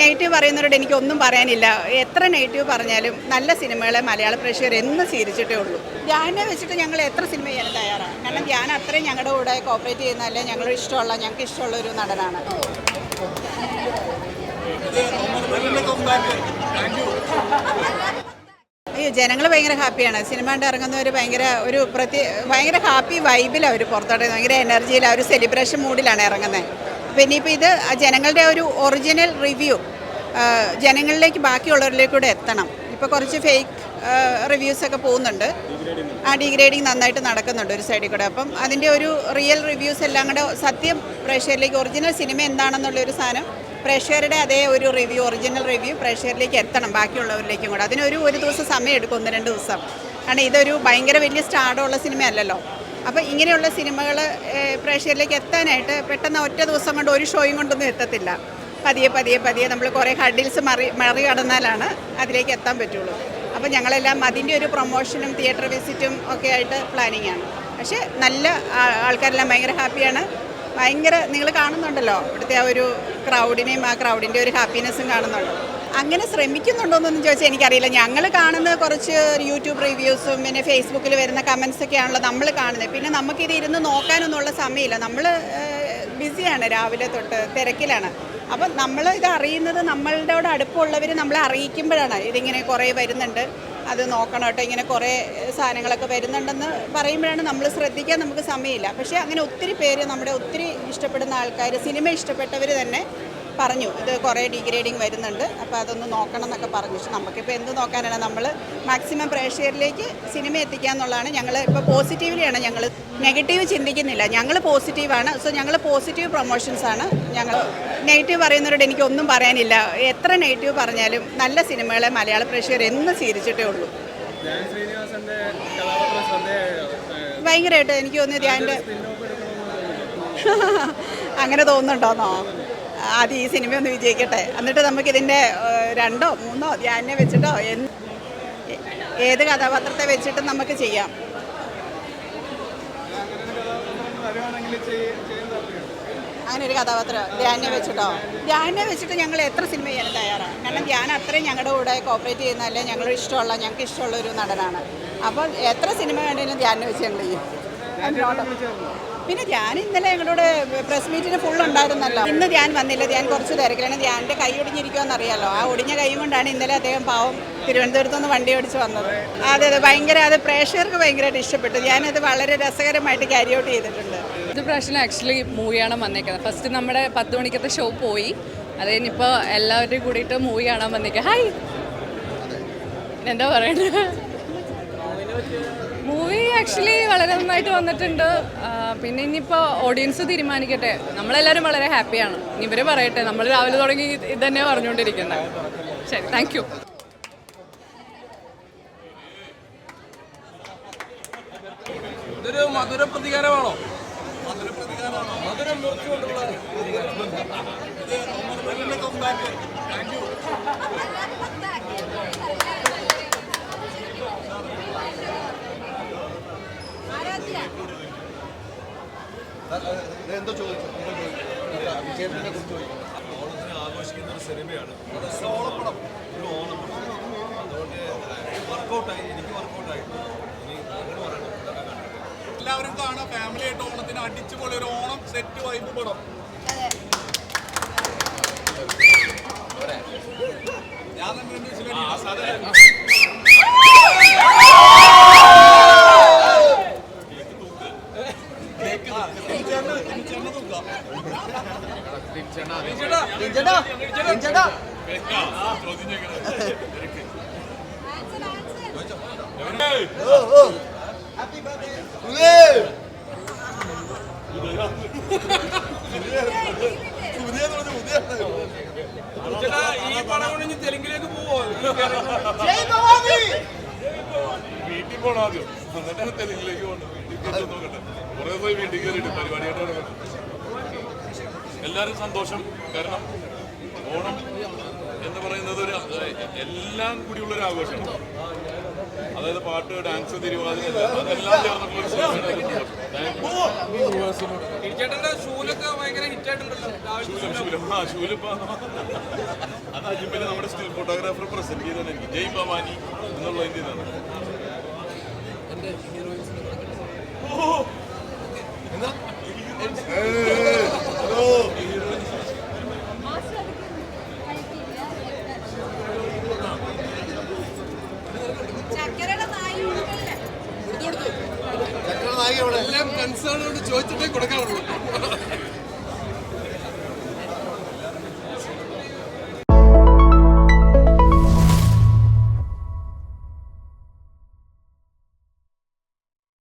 Negative പറയുന്നവരോട് എനിക്കൊന്നും പറയാനില്ല. എത്ര നെഗറ്റീവ് പറഞ്ഞാലും നല്ല സിനിമകളെ മലയാള പ്രേക്ഷകർ എന്ന് സ്വീകരിച്ചിട്ടേ ഉള്ളൂ. ധ്യാനെ വെച്ചിട്ട് ഞങ്ങൾ എത്ര സിനിമ ചെയ്യാൻ തയ്യാറാണ്? കാരണം ധ്യാൻ അത്രയും ഞങ്ങളുടെ കൂടെ കോപ്പറേറ്റ് ചെയ്യുന്നതല്ലേ ഞങ്ങൾ ഇഷ്ടമുള്ള ഞങ്ങൾക്ക് ഇഷ്ടമുള്ള ഒരു നടനാണ്. അയ്യോ ജനങ്ങൾ ഭയങ്കര ഹാപ്പിയാണ് സിനിമ കണ്ട് ഇറങ്ങുന്നവർ ഭയങ്കര ഒരു പ്രത്യേക ഭയങ്കര ഹാപ്പി വൈബിലാണ് അവർ പുറത്തോട്ട് ഭയങ്കര എനർജിയിൽ ആ ഒരു സെലിബ്രേഷൻ മൂഡിലാണ് ഇറങ്ങുന്നത്. അപ്പോൾ ഇപ്പോൾ ഇത് ജനങ്ങളുടെ ഒരു ഒറിജിനൽ റിവ്യൂ ജനങ്ങളിലേക്ക് ബാക്കിയുള്ളവരിലേക്ക് കൂടെ എത്തണം. ഇപ്പോൾ കുറച്ച് ഫേക്ക് റിവ്യൂസ് ഒക്കെ പോകുന്നുണ്ട്. ആ ഡിഗ്രേഡിങ് നന്നായിട്ട് നടക്കുന്നുണ്ട് ഒരു സൈഡിൽ കൂടെ. അപ്പം അതിന്റെ ഒരു റിയൽ റിവ്യൂസ് എല്ലാം കൂടെ സത്യം പ്രേക്ഷകരിലേക്ക് ഒറിജിനൽ സിനിമ എന്താണെന്നുള്ള ഒരു സാധനം പ്രേക്ഷകരുടെ അതേ ഒരു റിവ്യൂ ഒറിജിനൽ റിവ്യൂ പ്രേക്ഷകരിലേക്ക് എത്തണം ബാക്കിയുള്ളവരിലേക്കും കൂടെ. അതിനൊരു ഒരു ദിവസം സമയം എടുക്കും ഒന്ന് രണ്ട് ദിവസം. കാരണം ഇതൊരു ഭയങ്കര വലിയ സ്റ്റാർഡുള്ള സിനിമയല്ലല്ലോ അപ്പോൾ ഇങ്ങനെയുള്ള സിനിമകൾ പ്രേക്ഷകരിലേക്ക് എത്താനായിട്ട് പെട്ടെന്ന് ഒറ്റ ദിവസം കൊണ്ട് ഒരു ഷോയും കൊണ്ടൊന്നും എത്തത്തില്ല. പതിയെ പതിയെ പതിയെ നമ്മൾ കുറേ ഹഡിൽസ് മറി മറികടന്നാലാണ് അതിലേക്ക് എത്താൻ പറ്റുള്ളൂ. അപ്പോൾ ഞങ്ങളെല്ലാം അതിന്റെ ഒരു പ്രൊമോഷനും തിയേറ്റർ വിസിറ്റും ഒക്കെ ആയിട്ട് പ്ലാനിങ് ആണ്. പക്ഷേ നല്ല ആൾക്കാരെല്ലാം ഭയങ്കര ഹാപ്പിയാണ്. ഭയങ്കര നിങ്ങൾ കാണുന്നുണ്ടല്ലോ ഇവിടുത്തെ ആ ഒരു ക്രൗഡിനെയും ആ ക്രൗഡിന്റെ ഒരു ഹാപ്പിനെസ്സും കാണുന്നുണ്ട്. അങ്ങനെ ശ്രമിക്കുന്നുണ്ടോയെന്നൊന്നും ചോദിച്ചാൽ എനിക്കറിയില്ല. ഞങ്ങൾ കാണുന്ന കുറച്ച് യൂട്യൂബ് റിവ്യൂസും പിന്നെ ഫേസ്ബുക്കിൽ വരുന്ന കമൻസ് ഒക്കെയാണല്ലോ നമ്മൾ കാണുന്നത് പിന്നെ നമുക്കിത് ഇരുന്ന് നോക്കാനൊന്നുള്ള സമയമില്ല. നമ്മൾ ബിസിയാണ് രാവിലെ തൊട്ട് തിരക്കിലാണ്. അപ്പം നമ്മൾ ഇത് അറിയുന്നത് നമ്മളുടെ അടുപ്പമുള്ളവർ നമ്മളെ അറിയിക്കുമ്പോഴാണ്. ഇതിങ്ങനെ കുറേ വരുന്നുണ്ട്. അത് നോക്കണം കേട്ടോ. ഇങ്ങനെ കുറേ സാധനങ്ങളൊക്കെ വരുന്നുണ്ടെന്ന് പറയുമ്പോഴാണ് നമ്മൾ ശ്രദ്ധിക്കാൻ നമുക്ക് സമയമില്ല. പക്ഷേ അങ്ങനെ ഒത്തിരി പേര് നമ്മുടെ ഒത്തിരി ഇഷ്ടപ്പെടുന്ന ആൾക്കാർ സിനിമ ഇഷ്ടപ്പെട്ടവർ തന്നെ പറഞ്ഞു ഇത് കുറേ ഡിഗ്രേഡിങ് വരുന്നുണ്ട് അപ്പോൾ അതൊന്ന് നോക്കണം എന്നൊക്കെ പറഞ്ഞു. പക്ഷെ നമുക്കിപ്പോൾ എന്ത് നോക്കാനാണ്? നമ്മൾ മാക്സിമം പ്രേക്ഷകരിലേക്ക് സിനിമ എത്തിക്കുക എന്നുള്ളതാണ് ഞങ്ങൾ ഇപ്പോൾ പോസിറ്റീവിലാണ് ഞങ്ങൾ നെഗറ്റീവ് ചിന്തിക്കുന്നില്ല. ഞങ്ങൾ പോസിറ്റീവാണ് സോ ഞങ്ങൾ പോസിറ്റീവ് പ്രൊമോഷൻസാണ് ഞങ്ങൾ നെഗറ്റീവ് പറയുന്നവരോട് എനിക്കൊന്നും പറയാനില്ല. എത്ര നെഗറ്റീവ് പറഞ്ഞാലും നല്ല സിനിമകളെ മലയാള പ്രേക്ഷകർ എന്ന് സ്വീകരിച്ചിട്ടേ ഉള്ളൂ. ഭയങ്കരമായിട്ട് എനിക്ക് തോന്നിയത് അങ്ങനെ തോന്നുന്നുണ്ടോന്നോ? ആദ്യം ഈ സിനിമ ഒന്ന് വിജയിക്കട്ടെ. എന്നിട്ട് നമുക്ക് ഇതിന്റെ രണ്ടോ മൂന്നോ ധ്യാനെ വെച്ചിട്ടോ ഏത് കഥാപാത്രത്തെ വെച്ചിട്ട് നമുക്ക് ചെയ്യാം. അങ്ങനെ ഒരു കഥാപാത്രം ധ്യാനെ വെച്ചിട്ടോ? ധ്യാനെ വെച്ചിട്ട് ഞങ്ങൾ എത്ര സിനിമ ചെയ്യാൻ തയ്യാറാണ്? കാരണം ധ്യാൻ അത്രയും ഞങ്ങളുടെ കൂടെ കോപ്പറേറ്റ് ചെയ്യുന്നതല്ലേ ഞങ്ങൾ ഇഷ്ടമുള്ള ഞങ്ങൾക്ക് ഇഷ്ടമുള്ള ഒരു നടനാണ്. അപ്പോൾ എത്ര സിനിമ വേണമെങ്കിലും ധ്യാനെ വെച്ച് ഞങ്ങൾ ചെയ്യും. പിന്നെ ഞാൻ ഇന്നലെ ഞങ്ങളുടെ പ്രസ് മീറ്റിന് ഫുൾ ഉണ്ടായിരുന്നല്ലോ. ഇന്ന് ഞാൻ വന്നില്ല. ഞാൻ കുറച്ച് തിരക്കിലാണ്. ധ്യാന്റെ കൈ ഒടിഞ്ഞിരിക്കുമെന്ന് അറിയാലോ ആ ഒടിഞ്ഞ കൈ കൊണ്ടാണ് ഇന്നലെ അദ്ദേഹം പാവം തിരുവനന്തപുരത്ത് നിന്ന് വണ്ടി ഓടിച്ച് വന്നത്. അതെ അതെ ഭയങ്കര അത് പ്രേക്ഷകർക്ക് ഭയങ്കരമായിട്ട് ഇഷ്ടപ്പെട്ടു. ഞാനത് വളരെ രസകരമായിട്ട് ക്യാരി ഔട്ട് ചെയ്തിട്ടുണ്ട്. ഇത് പ്രാവശ്യം ആക്ച്വലി മൂവിയാണ് വന്നേക്കുന്നത്. ഫസ്റ്റ് നമ്മുടെ പത്ത് മണിക്കത്തെ ഷോ പോയി. അത് കഴിഞ്ഞിപ്പോൾ എല്ലാവരുടെയും കൂടിയിട്ട് മൂവി കാണാൻ വന്നേക്കുക ഹായ് എന്താ പറയണ്ടത് മൂവി ആക്ച്വലി വളരെ നന്നായിട്ട് വന്നിട്ടുണ്ട്. പിന്നെ ഇനിയിപ്പോൾ ഓഡിയൻസ് തീരുമാനിക്കട്ടെ. നമ്മളെല്ലാവരും വളരെ ഹാപ്പിയാണ് ഇനി പറയട്ടെ. നമ്മൾ രാവിലെ തുടങ്ങി ഇത് തന്നെ പറഞ്ഞുകൊണ്ടിരിക്കുന്നത് ശരി താങ്ക് യു ഇതൊരു മധുര പ്രതികാരമാണോ? മധുരം മുറിച്ചുകൊണ്ടുള്ള എന്തോ ചോദിച്ചു. വിജയത്തിനെ കുറിച്ച് ചോദിച്ചു. ഓണത്തിന് ആഘോഷിക്കുന്ന ഒരു സിനിമയാണ്. ഒരു ഓണപ്പടം. ഒരു ഓണപ്പടം. അതുകൊണ്ട് വർക്കൗട്ടായി എനിക്ക് വർക്കൗട്ടായി ഇനി അങ്ങനെ പറയണം എല്ലാവരും കാണാം ഫാമിലി ആയിട്ട് ഓണത്തിന് അടിച്ചുപൊളി ഒരു ഓണം സെറ്റ് വൈബ് പടം. ഞാൻ തന്നെ ഈ പടം കൊണ്ട് ഇനി തെലുങ്കിലേക്ക് പോവോ? വീട്ടിൽ പോണോ ആദ്യം? എന്നിട്ടാണ് തെലുങ്കിലേക്ക് പോകണം വീട്ടിൽ നോക്കട്ടെ. കുറെ പോയി വീട്ടിൽ കയറിയിട്ട് പരിപാടിയായിട്ട് തുടങ്ങട്ടെ എല്ലാവരും സന്തോഷം. കാരണം ഓണം എന്ന് പറയുന്നത് ഒരു എല്ലാം കൂടിയുള്ള ഒരു ആഘോഷമാണ്. അതായത് പാട്ട് ഡാൻസ് തിരുവാതിര അതെല്ലാം ചേർന്നിട്ടുള്ള ശൂലിപ്പോ നമ്മുടെ സ്റ്റിൽ ഫോട്ടോഗ്രാഫർ പ്രസന്റ് ചെയ്തതാണ് എനിക്ക്. ജയ് ഭവാനി എന്നുള്ള നായിക എവിടെ എല്ലാം കൺസേൺ കൊണ്ട് ചോദിച്ചിട്ടേ കൊടുക്കാറുള്ളൂ.